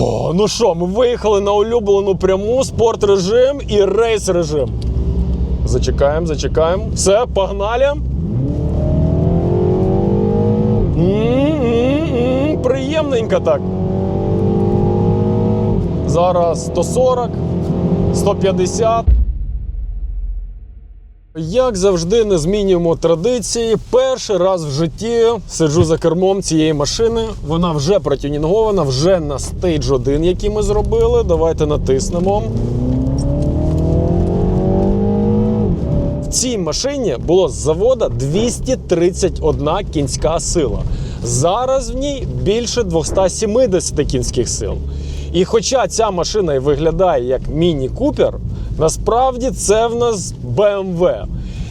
О, ну що, ми виїхали на улюблену пряму спорт режим і рейс режим. Зачекаємо, зачекаємо. Все, погнали. М-м-м, Приємненько так. Зараз 140, 150. Як завжди, не змінюємо традиції. Перший раз в житті сиджу за кермом цієї машини. Вона вже протюнінгована, вже на стейдж 1, який ми зробили. Давайте натиснемо. В цій машині було з завода 231 кінська сила. Зараз в ній більше 270 кінських сил. І хоча ця машина і виглядає як міні-купер, насправді це в нас BMW.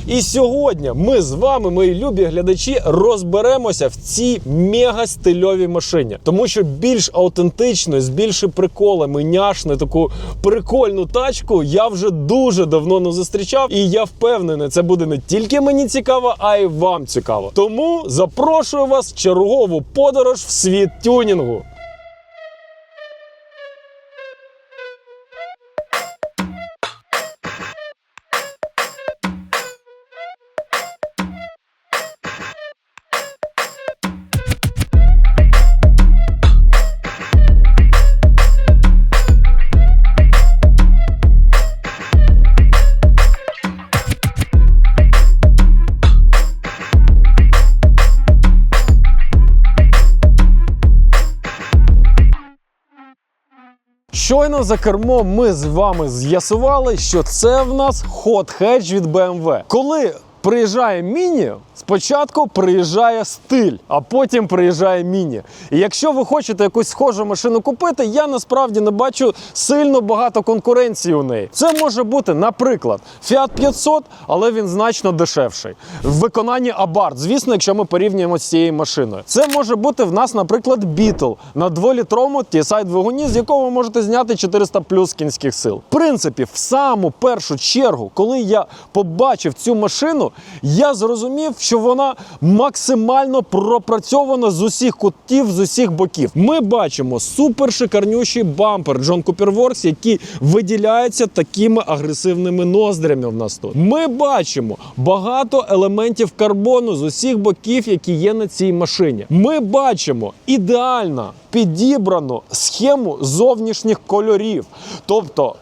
І сьогодні ми з вами, мої любі глядачі, розберемося в цій мега стильовій машині. Тому що більш аутентично, з більше приколами, няшну, таку прикольну тачку я вже дуже давно не зустрічав. І я впевнений, це буде не тільки мені цікаво, а й вам цікаво. Тому запрошую вас в чергову подорож в світ тюнінгу. Щойно за кермом ми з вами з'ясували, що це в нас хот хедж від BMW. Коли приїжджає міні, спочатку приїжджає стиль, а потім приїжджає міні. І якщо ви хочете якусь схожу машину купити, я насправді не бачу сильно багато конкуренції у неї. Це може бути, наприклад, Fiat 500, але він значно дешевший. В виконанні Abarth, звісно, якщо ми порівнюємо з цією машиною. Це може бути в нас, наприклад, Beetle на 2-літровому TSI двигуні, з якого ви можете зняти 400 плюс кінських сил. В принципі, в саму першу чергу, коли я побачив цю машину, я зрозумів, що вона максимально пропрацьована з усіх кутів, з усіх боків. Ми бачимо супер шикарнющий бампер Cooper Works, який виділяється такими агресивними ноздрями в нас тут. Ми бачимо багато елементів карбону з усіх боків, які є на цій машині. Ми бачимо ідеально підібрану схему зовнішніх кольорів. Тобто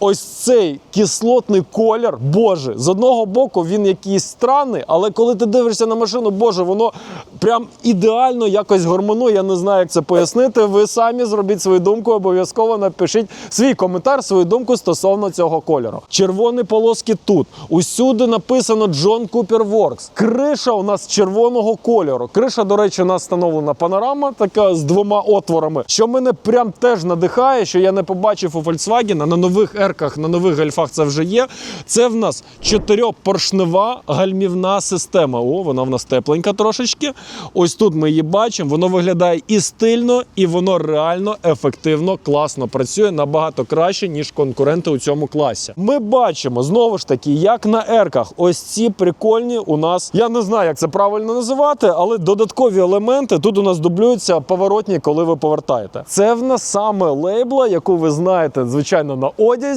ось цей кислотний колір, боже, з одного боку він якийсь странний, але коли ти дивишся на машину, боже, воно прям ідеально якось гормонує. Я не знаю, як це пояснити. Ви самі зробіть свою думку, обов'язково напишіть свій коментар, свою думку стосовно цього кольору. Червоні полоски тут. Усюди написано John Cooper Works. Криша у нас червоного кольору. Криша, до речі, у нас встановлена панорама, така з двома отворами, що мене прям теж надихає, що я не побачив у Volkswagen, на нових ерках, на нових гольфах це вже є. Це в нас чотирьохпоршнева гальмівна система. О, вона в нас тепленька трошечки. Ось тут ми її бачимо. Воно виглядає і стильно, і воно реально ефективно, класно працює набагато краще, ніж конкуренти у цьому класі. Ми бачимо знову ж таки, як на ерках, ось ці прикольні у нас. Я не знаю, як це правильно називати, але додаткові елементи тут у нас дублюються поворотні, коли ви повертаєте. Це в нас саме лейбла, яку ви знаєте, звичайно, на одязі.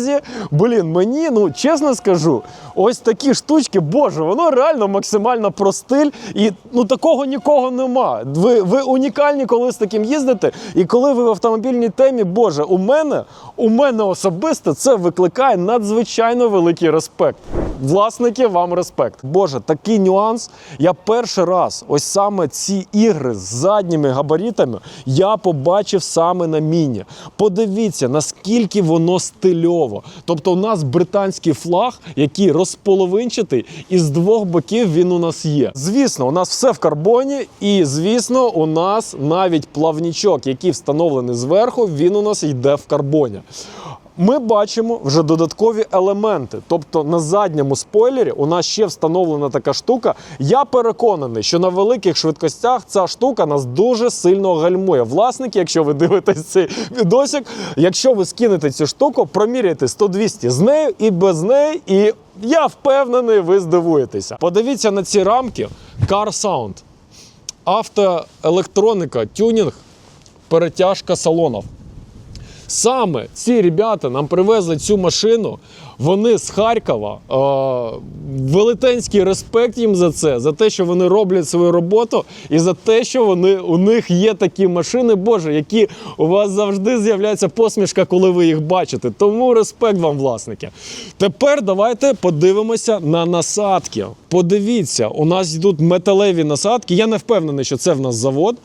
Блін, мені, ну чесно скажу, ось такі штучки, боже, воно реально максимально про стиль. І ну такого нікого нема. Ви, ви унікальні, коли з таким їздите. І коли ви в автомобільній темі, боже, у мене, у мене особисто це викликає надзвичайно великий респект. Власники, вам респект. Боже, такий нюанс. Я перший раз, ось саме ці ігри з задніми габаритами, я побачив саме на міні. Подивіться, наскільки воно стильово. Тобто, у нас британський флаг, який розполовинчатий, і з двох боків він у нас є. Звісно, у нас все в карбоні, і звісно, у нас навіть плавнічок, який встановлений зверху, він у нас йде в карбоні. Ми бачимо вже додаткові елементи. Тобто на задньому спойлері у нас ще встановлена така штука. Я переконаний, що на великих швидкостях ця штука нас дуже сильно гальмує. Власники, якщо ви дивитесь цей відосик, якщо ви скинете цю штуку, проміряйте 100-200 з нею і без неї, і я впевнений, ви здивуєтеся. Подивіться на ці рамки Car Sound, автоелектроніка, тюнінг, перетяжка салонів. Саме ці ребята нам привезли цю машину. Вони з Харкова. Велетенський респект їм за це, за те, що вони роблять свою роботу, і за те, що вони у них є такі машини, Боже, які у вас завжди з'являється посмішка, коли ви їх бачите. Тому респект вам, власники. Тепер давайте подивимося на насадки. Подивіться, у нас йдуть металеві насадки. Я не впевнений, що це в нас завод.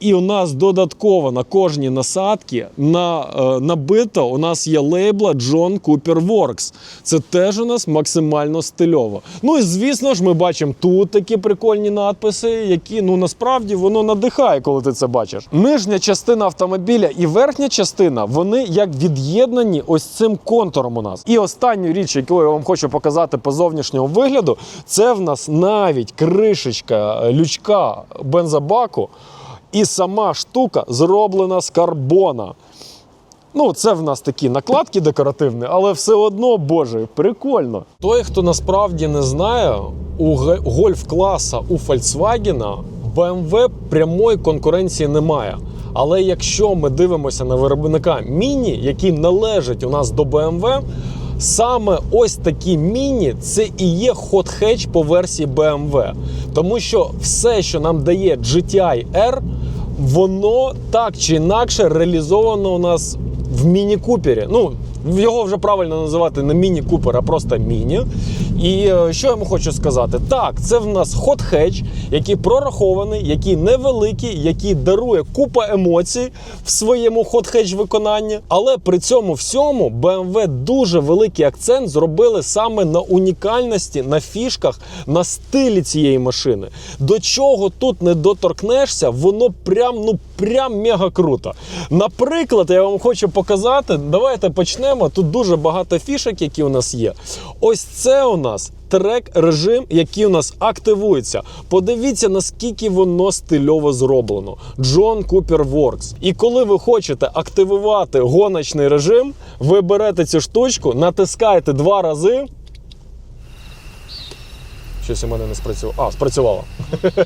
І у нас додатково на кожній насадці на, е, набито у нас є лейбла John Cooper Works. Це теж у нас максимально стильово. Ну і звісно ж, ми бачимо тут такі прикольні надписи, які ну насправді воно надихає, коли ти це бачиш. Нижня частина автомобіля і верхня частина вони як від'єднані ось цим контуром у нас. І останню річ, яку я вам хочу показати по зовнішньому вигляду, це в нас навіть кришечка лючка бензобаку. І сама штука зроблена з карбона. Ну, це в нас такі накладки декоративні, але все одно, боже, прикольно. Той, хто насправді не знає, у гольф-класа у Volkswagen BMW прямої конкуренції немає. Але якщо ми дивимося на виробника міні, який належить у нас до BMW, саме ось такі міні це і є хот хедж по версії BMW. Тому що все, що нам дає GTI R, воно так чи інакше реалізовано у нас в міні-купері. Ну, його вже правильно називати не міні-купер, а просто міні. І е, що я йому хочу сказати? Так, це в нас хот хедж, який прорахований, який невеликий, який дарує купа емоцій в своєму хот хедж виконанні. Але при цьому всьому BMW дуже великий акцент зробили саме на унікальності, на фішках, на стилі цієї машини. До чого тут не доторкнешся, воно прям ну прям мега круто. Наприклад, я вам хочу показати. Давайте почнемо. Тут дуже багато фішок, які у нас є. Ось це у нас. Трек режим, який у нас активується. Подивіться, наскільки воно стильово зроблено. John Cooper Works. І коли ви хочете активувати гоночний режим, ви берете цю штучку, натискаєте два рази. Щось у мене не спрацювало. А, спрацювало.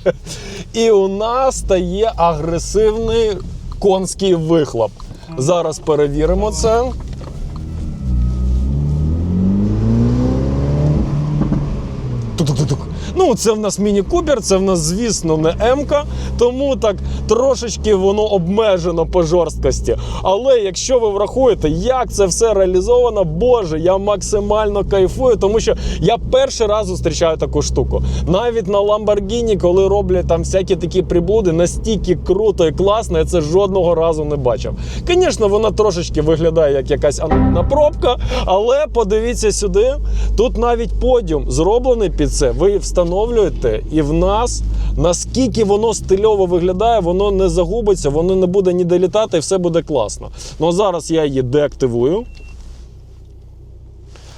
І у нас стає агресивний конський вихлоп. Зараз перевіримо це. Ну, це в нас міні-купер, це в нас, звісно, не М-ка, тому так трошечки воно обмежено по жорсткості. Але якщо ви врахуєте, як це все реалізовано, боже, я максимально кайфую, тому що я перший раз зустрічаю таку штуку. Навіть на Lamborghini, коли роблять там всякі такі приблуди, настільки круто і класно, я це жодного разу не бачив. Звісно, вона трошечки виглядає як якась анальна пробка, але подивіться сюди. Тут навіть подіум зроблений під це. Ви встановлюєте, і в нас наскільки воно стильово виглядає, воно не загубиться, воно не буде ніде літати, і все буде класно. Ну а зараз я її деактивую.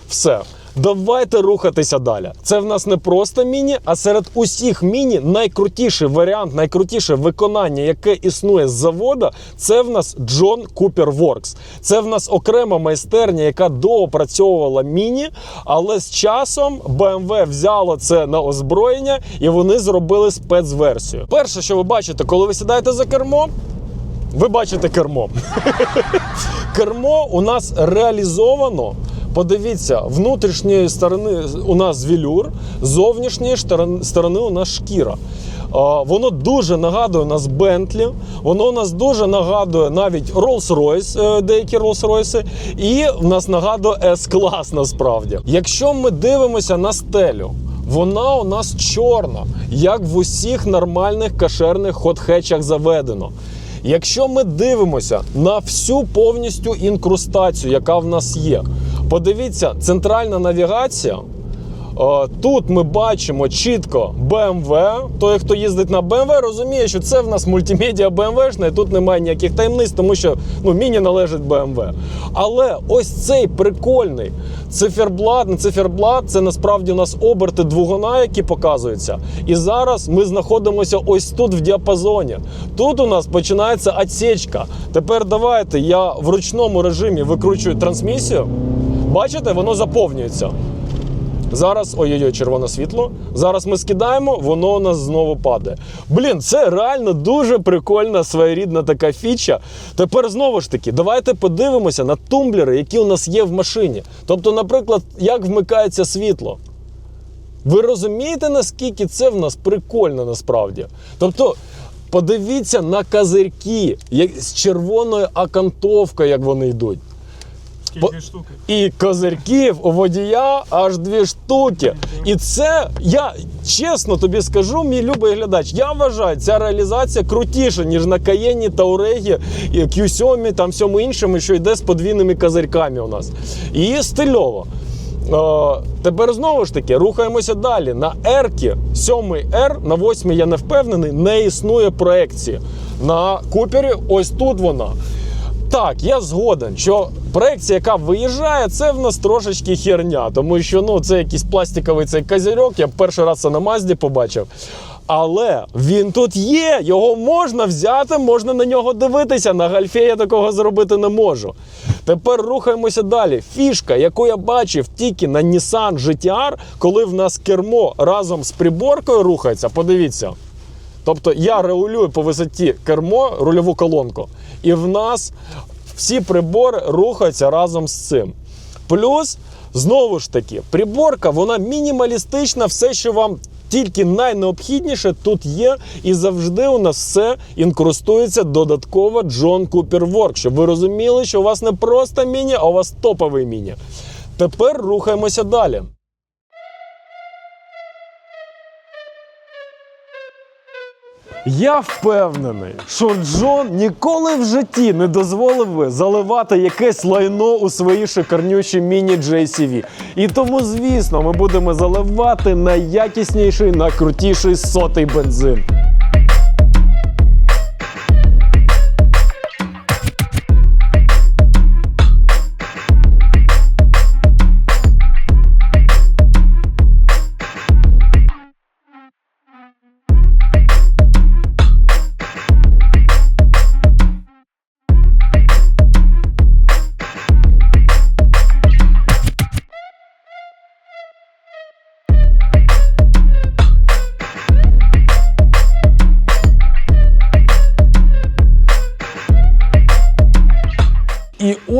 Все. Давайте рухатися далі. Це в нас не просто міні, а серед усіх міні найкрутіший варіант, найкрутіше виконання, яке існує з завода, це в нас John Cooper Works. Це в нас окрема майстерня, яка доопрацьовувала міні, але з часом BMW взяло це на озброєння і вони зробили спецверсію. Перше, що ви бачите, коли ви сідаєте за кермо, ви бачите кермо. Кермо у нас реалізовано. Подивіться, внутрішньої сторони у нас вілюр, з зовнішньої сторони, у нас шкіра. Воно дуже нагадує нас Бентлі, воно у нас дуже нагадує навіть Rolls-Royce, е, деякі Rolls-Royce, і в нас нагадує S-клас насправді. Якщо ми дивимося на стелю, вона у нас чорна, як в усіх нормальних кашерних хот-хетчах заведено. Якщо ми дивимося на всю повністю інкрустацію, яка в нас є, подивіться, центральна навігація. Е, Тут ми бачимо чітко BMW. Той, хто їздить на BMW, розуміє, що це в нас мультимедіа BMW-шна, і тут немає ніяких таємниць, тому що ну, міні належить BMW. Але ось цей прикольний циферблат, не циферблат, це насправді у нас оберти двигуна, які показуються. І зараз ми знаходимося ось тут в діапазоні. Тут у нас починається отсечка. Тепер давайте я в ручному режимі викручую трансмісію. Бачите, воно заповнюється. Зараз ой-ой-ой, червоне світло. Зараз ми скидаємо, воно у нас знову падає. Блін, це реально дуже прикольна своєрідна така фіча. Тепер знову ж таки, давайте подивимося на тумблери, які у нас є в машині. Тобто, наприклад, як вмикається світло. Ви розумієте, наскільки це в нас прикольно насправді? Тобто, подивіться на козирки, як з червоною окантовкою, як вони йдуть. По- Дві штуки. І козирків у водія аж дві штуки. І це я чесно тобі скажу, мій любий глядач. Я вважаю, ця реалізація крутіша, ніж на Каєні, Таурегі, і Q7, там всьому іншому, що йде з подвійними козирками у нас. І стильово. Е, тепер знову ж таки рухаємося далі. На R, 7 R, на 8 я не впевнений, не існує проекції. На Купері ось тут вона. Так, я згоден, що проекція, яка виїжджає, це в нас трошечки херня, тому що ну, це якийсь пластиковий цей козирьок, я перший раз це на Мазді побачив. Але він тут є, його можна взяти, можна на нього дивитися. На гальфі я такого зробити не можу. Тепер рухаємося далі. Фішка, яку я бачив тільки на Nissan GTR, коли в нас кермо разом з приборкою рухається. Подивіться. Тобто я регулюю по висоті кермо рульову колонку, і в нас всі прибори рухаються разом з цим. Плюс, знову ж таки, приборка, вона мінімалістична, все, що вам тільки найнеобхідніше тут є, і завжди у нас все інкрустується додатково John Cooper Work, щоб ви розуміли, що у вас не просто міні, а у вас топовий міні. Тепер рухаємося далі. Я впевнений, що Джон ніколи в житті не дозволив би заливати якесь лайно у свої шикарнючі міні JCV. І тому, звісно, ми будемо заливати найякісніший, найкрутіший сотий бензин.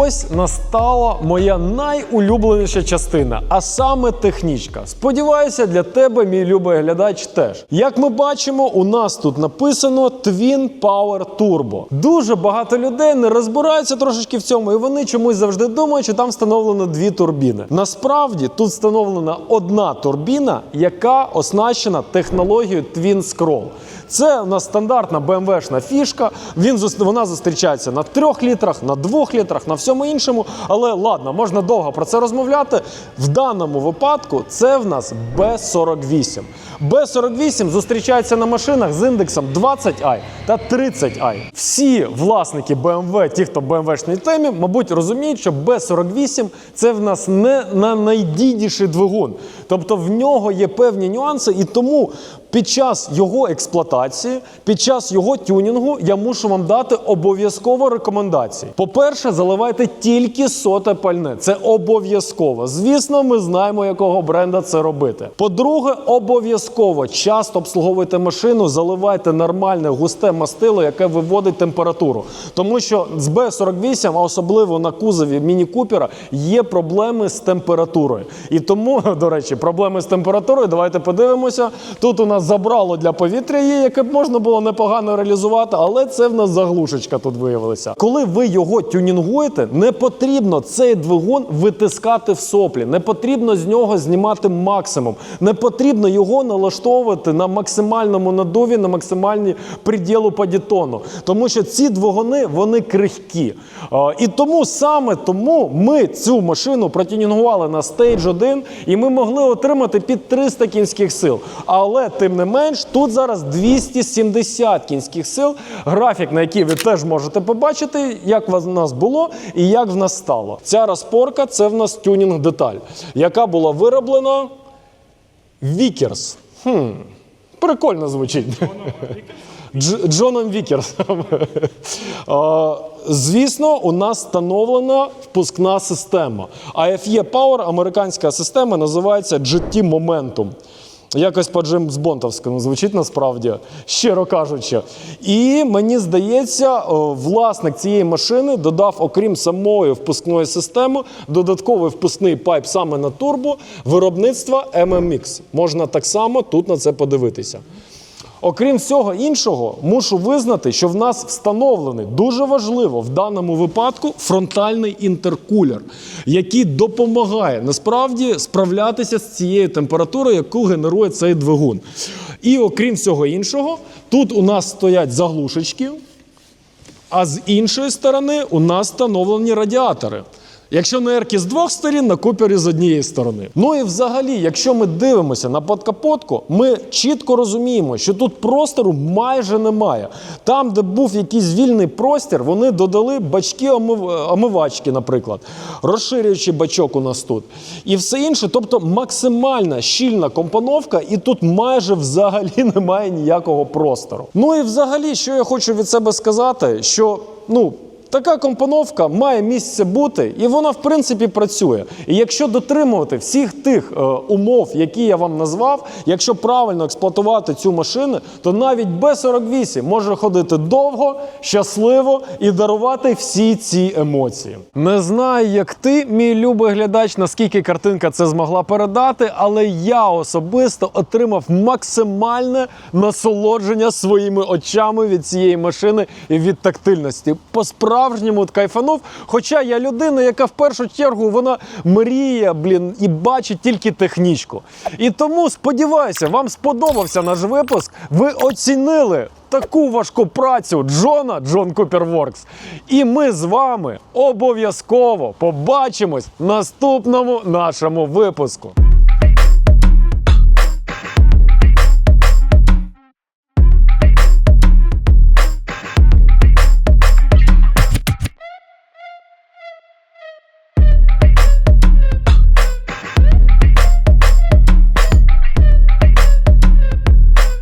Ось настала моя найулюбленіша частина, а саме технічка. Сподіваюся, для тебе, мій любий глядач, теж. Як ми бачимо, у нас тут написано Twin Power Turbo. Дуже багато людей не розбираються трошечки в цьому, і вони чомусь завжди думають, що там встановлено дві турбіни. Насправді тут встановлена одна турбіна, яка оснащена технологією Twin Scroll. Це у нас стандартна BMW-шна фішка. Він вона зустрічається на 3 літрах, на 2 літрах, на всьому іншому. Але ладно, можна довго про це розмовляти. В даному випадку це в нас B48. B48 зустрічається на машинах з індексом 20i та 30i. Всі власники BMW, ті, хто в BMW-шній темі, мабуть, розуміють, що B48 це в нас не на найдідіший двигун. Тобто в нього є певні нюанси, і тому під час його експлуатації, під час його тюнінгу я мушу вам дати обов'язково рекомендації. По-перше, заливайте тільки соте пальне. Це обов'язково. Звісно, ми знаємо, якого бренда це робити. По-друге, обов'язково часто обслуговуйте машину, заливайте нормальне густе мастило, яке виводить температуру. Тому що з Б48, а особливо на кузові Міні Купера, є проблеми з температурою. І тому, до речі, проблеми з температурою. Давайте подивимося. Тут у нас забрало для повітря є, яке б можна було непогано реалізувати, але це в нас заглушечка тут виявилася. Коли ви його тюнінгуєте, не потрібно цей двигун витискати в соплі, не потрібно з нього знімати максимум, не потрібно його налаштовувати на максимальному надуві, на максимальні приділу падітону. Тому що ці двигуни вони крихкі. І тому саме тому ми цю машину протюнінгували на Stage 1 і ми могли отримати під 300 кінських сил. Але тим не менш, тут зараз 270 кінських сил. Графік, на який ви теж можете побачити, як в нас було і як в нас стало. Ця розпорка це в нас тюнінг деталь, яка була вироблена Вікерс. Хм, прикольно звучить. Дж- Джоном Вікерсом. Звісно, у нас встановлена впускна система. AFE Power, американська система, називається GT Momentum. Якось по Джеймс Бонтовському звучить насправді, щиро кажучи. І мені здається, власник цієї машини додав, окрім самої впускної системи, додатковий впускний пайп саме на турбо виробництва MMX. Можна так само тут на це подивитися. Окрім всього іншого, мушу визнати, що в нас встановлений дуже важливо в даному випадку фронтальний інтеркулер, який допомагає насправді справлятися з цією температурою, яку генерує цей двигун. І окрім всього іншого, тут у нас стоять заглушечки, а з іншої сторони у нас встановлені радіатори. Якщо на еркі з двох сторін, на купері з однієї сторони. Ну і взагалі, якщо ми дивимося на подкапотку, ми чітко розуміємо, що тут простору майже немає. Там, де був якийсь вільний простір, вони додали бачки омивачки, наприклад, розширюючи бачок у нас тут. І все інше, тобто максимальна щільна компоновка, і тут майже взагалі немає ніякого простору. Ну і взагалі, що я хочу від себе сказати, що ну. Така компоновка має місце бути, і вона в принципі працює. І якщо дотримувати всіх тих е, умов, які я вам назвав, якщо правильно експлуатувати цю машину, то навіть Б48 може ходити довго, щасливо і дарувати всі ці емоції. Не знаю, як ти, мій любий глядач, наскільки картинка це змогла передати, але я особисто отримав максимальне насолодження своїми очами від цієї машини і від тактильності. По-справжньому кайфанув. Хоча я людина, яка в першу чергу вона мріє, блін, і бачить тільки технічку. І тому сподіваюся, вам сподобався наш випуск. Ви оцінили таку важку працю Джона Джон Куперворкс. І ми з вами обов'язково побачимось в наступному нашому випуску.